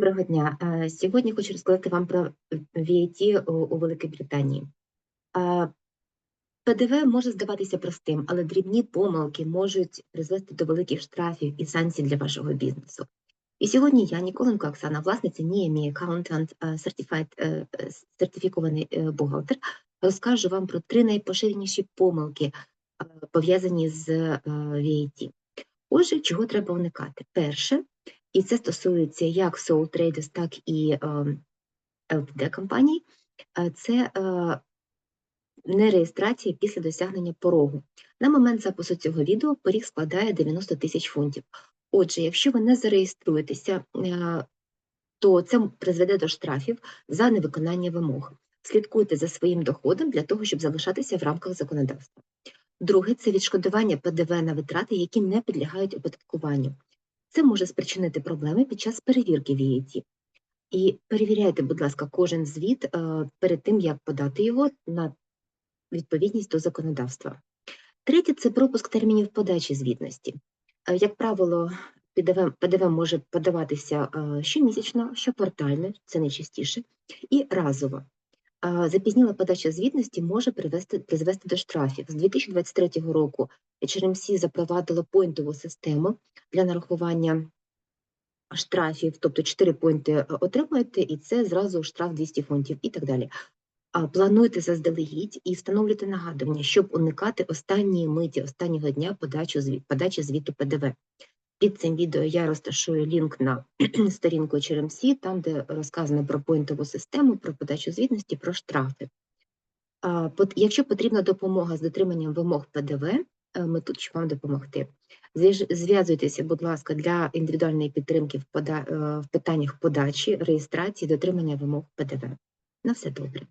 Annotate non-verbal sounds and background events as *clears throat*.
Доброго дня. Е, Сьогодні хочу розказати вам про VAT у Великій Британії. Е, ПДВ може здаватися простим, але дрібні помилки можуть призвести до великих штрафів і санкцій для вашого бізнесу. І сьогодні я, Ніколенко Оксана, власниця NIEMI Accountant, е, certified, е, е, сертифікований бухгалтер, розкажу вам про три найпоширеніші помилки, пов'язані з VAT. Отже, чого треба уникати? Перше, і це стосується як sole traders, так і LTD компаній, е, це е, нереєстрація після досягнення порогу. На момент запису цього відео поріг складає 90 тисяч фунтів. Отже, якщо ви не зареєструєтеся, е, то це призведе до штрафів за невиконання вимог. Слідкуйте за своїм доходом для того, щоб залишатися в рамках законодавства. Друге це відшкодування ПДВ на витрати, які не підлягають оподаткуванню. Це може спричинити проблеми під час перевірки VAT. І перевіряйте, будь ласка, кожен звіт е, перед тим, як подати його на відповідність до законодавства. Третє це пропуск термінів подачі звітності. Е, Як правило, ПДВ, ПДВ може подаватися е, щомісячно, щоквартально, це найчастіше, і разово. Запізніла подача звітності може привести, призвести до штрафів. З 2023 року HMRC запровадило поінтову систему для нарахування штрафів, тобто 4 поінти е, отримуєте, і це зразу штраф 200 фунтів і так далі. Плануйте заздалегідь і встановлюйте нагадування, щоб уникати останньої миті, останнього дня подачі звіту ПДВ. Під цим відео я розташую лінк на *clears throat* сторінку HMRC, там, де розказано про поінтову систему, про подачу звітності, про штрафи. Якщо потрібна допомога з дотриманням вимог ПДВ, е, ми тут щоб вам допомогти. Зв'язуйтеся, будь ласка, для індивідуальної підтримки в, е, в питаннях подачі, реєстрації, дотримання вимог ПДВ. На все добре.